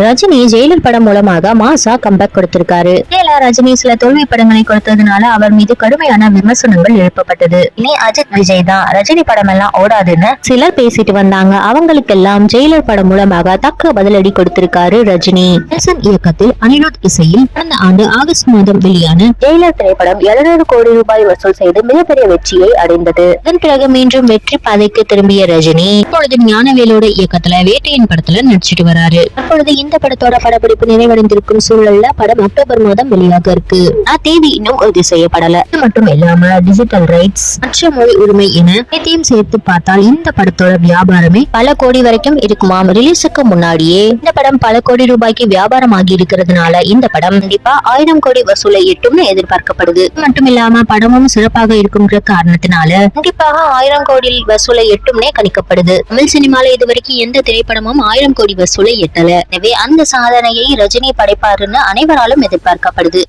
Rajini Jailer படம் மூலமாக மாசா கம்பேக் கொடுத்திருக்காரு. இடையில ரஜினி சில தோல்வி படங்களை கொடுத்ததுனால அவர் மீது கடுமையான விமர்சனங்கள் எழுப்பப்பட்டது. இனி அஜித் விஜய் தான். ரஜினி படம் எல்லாம் ஓடாதுன்னு சிலர் பேசிட்டு வந்தாங்க. அவங்களுக்கெல்லாம் ஜெயிலர் படம் மூலமாக தக்க பதிலடி கொடுத்திருக்காரு ரஜினி. இயக்கத்தில் அனிருத் இசையில் கடந்த ஆண்டு ஆகஸ்ட் மாதம் வெளியான ஜெயிலர் திரைப்படம் 700 கோடி ரூபாய் வசூல் செய்து மிகப்பெரிய வெற்றியை அடைந்தது. அதன் பிறகு மீண்டும் வெற்றி பாதைக்கு திரும்பிய ரஜினி இப்பொழுது ஞானவேலோட இயக்கத்துல வேட்டையின் படத்துல நடிச்சிட்டு வராரு. அப்பொழுது இந்த படத்தோட படப்பிடிப்பு நிறைவடைந்திருக்கும் சூழல்ல படம் அக்டோபர் மாதம் வெளியாக இருக்கு. ஆனா தேதி இன்னும் உறுதி செய்யப்படல. இது மட்டும் இல்லாம டிஜிட்டல் ரைட்ஸ் மற்ற மொழி உரிமை என அனைத்தையும் சேர்த்து பார்த்தால் இந்த படத்தோட வியாபாரமே பல கோடி வரைக்கும் இருக்குமாம். ரிலீஸுக்கு முன்னாடியே இந்த படம் பல கோடி ரூபாய்க்கு வியாபாரம் ஆகி இருக்கிறதுனால இந்த படம் கண்டிப்பா ஆயிரம் கோடி வசூலை எட்டும்னு எதிர்பார்க்கப்படுது. மட்டும் இல்லாம படமும் சிறப்பாக இருக்கும்ன்ற காரணத்தினால கண்டிப்பாக ஆயிரம் கோடி வசூலை எட்டும்னே கணிக்கப்படுது. தமிழ் சினிமால இதுவரைக்கும் எந்த திரைப்படமும் ஆயிரம் கோடி வசூலை எட்டல. எனவே அந்த சாதனையை ரஜினி படைப்பாருன்னு அனைவராலும் எதிர்பார்க்கப்படுது.